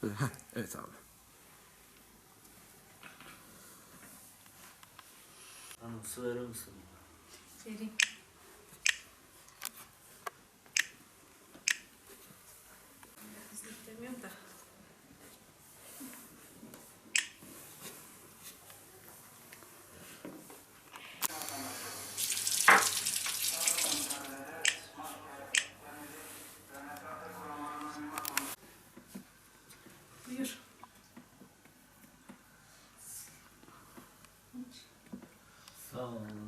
Heh, evet abi. Hanım su verir misin? Vereyim. Um,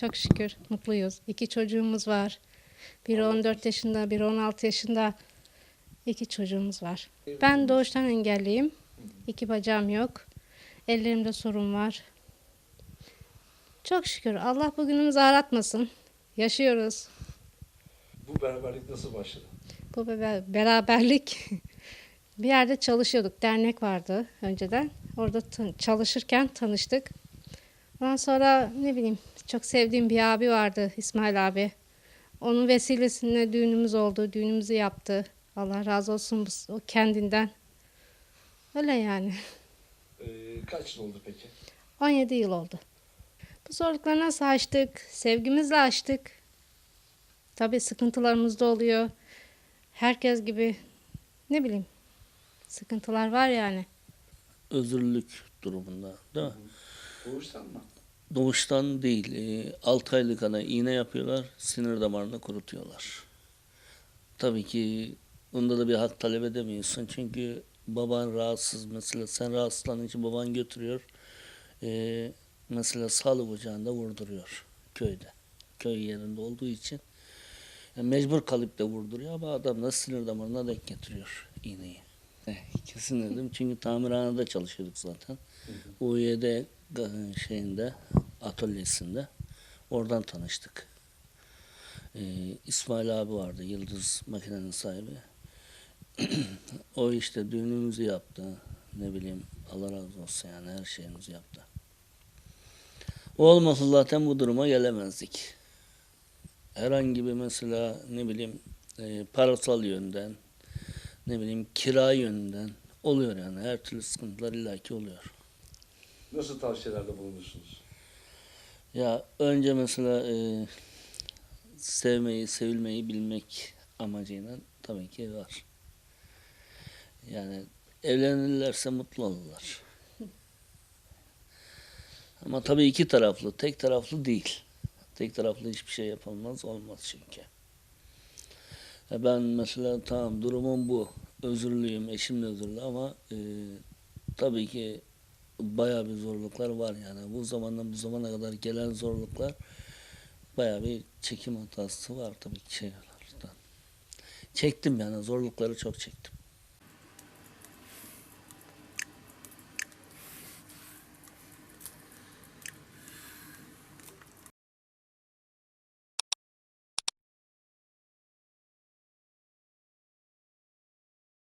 Çok şükür mutluyuz. İki çocuğumuz var. Biri 14 yaşında, biri 16 yaşında. İki çocuğumuz var. Ben doğuştan engelliyim. İki bacağım yok. Ellerimde sorun var. Çok şükür. Allah bugünümüzü aratmasın. Yaşıyoruz. Bu beraberlik nasıl başladı? Bu be- beraberlik bir yerde çalışıyorduk. Dernek vardı önceden. Orada çalışırken tanıştık. Ondan sonra ne bileyim çok sevdiğim bir abi vardı İsmail abi. Onun vesilesiyle düğünümüz oldu. Düğünümüzü yaptı. Allah razı olsun bu- o kendinden. Öyle yani. Ee, kaç yıl oldu peki? 17 yıl oldu. Bu zorlukları nasıl aştık? Sevgimizle aştık. Tabii sıkıntılarımız da oluyor. Herkes gibi ne bileyim sıkıntılar var yani. Özürlük durumunda değil mi? Doğuştan mı? Doğuştan değil. 6 aylık ana iğne yapıyorlar. Sinir damarını kurutuyorlar. Tabii ki bunda da bir hak talep edemiyorsun. Çünkü baban rahatsız mesela. Sen rahatsızlandığın için baban götürüyor. Ee, mesela sağlık ocağında vurduruyor köyde. Köy yerinde olduğu için. Yani mecbur kalıp da vurduruyor ama adam da sinir damarına denk getiriyor iğneyi. Kesin dedim çünkü tamirhanede çalışıyorduk zaten. UYD şeyinde atölyesinde oradan tanıştık. Ee, İsmail abi vardı Yıldız makinenin sahibi. o işte düğünümüzü yaptı. Ne bileyim Allah razı olsun yani her şeyimizi yaptı. O olmasa zaten bu duruma gelemezdik. Herhangi bir mesela ne bileyim e, parasal yönden ne bileyim kira yönden oluyor yani her türlü sıkıntılar illaki oluyor. Nasıl tavsiyelerde bulunursunuz? Ya önce mesela e, sevmeyi, sevilmeyi bilmek amacıyla tabii ki var. Yani evlenirlerse mutlu olurlar. Ama tabii iki taraflı, tek taraflı değil. Tek taraflı hiçbir şey yapılmaz, olmaz çünkü. Ya ben mesela tamam durumum bu. Özürlüyüm, eşim de özürlü ama e, tabii ki bayağı bir zorluklar var yani. Bu zamandan bu zamana kadar gelen zorluklar bayağı bir çekim hatası var tabii ki şeylerden. Çektim yani zorlukları çok çektim.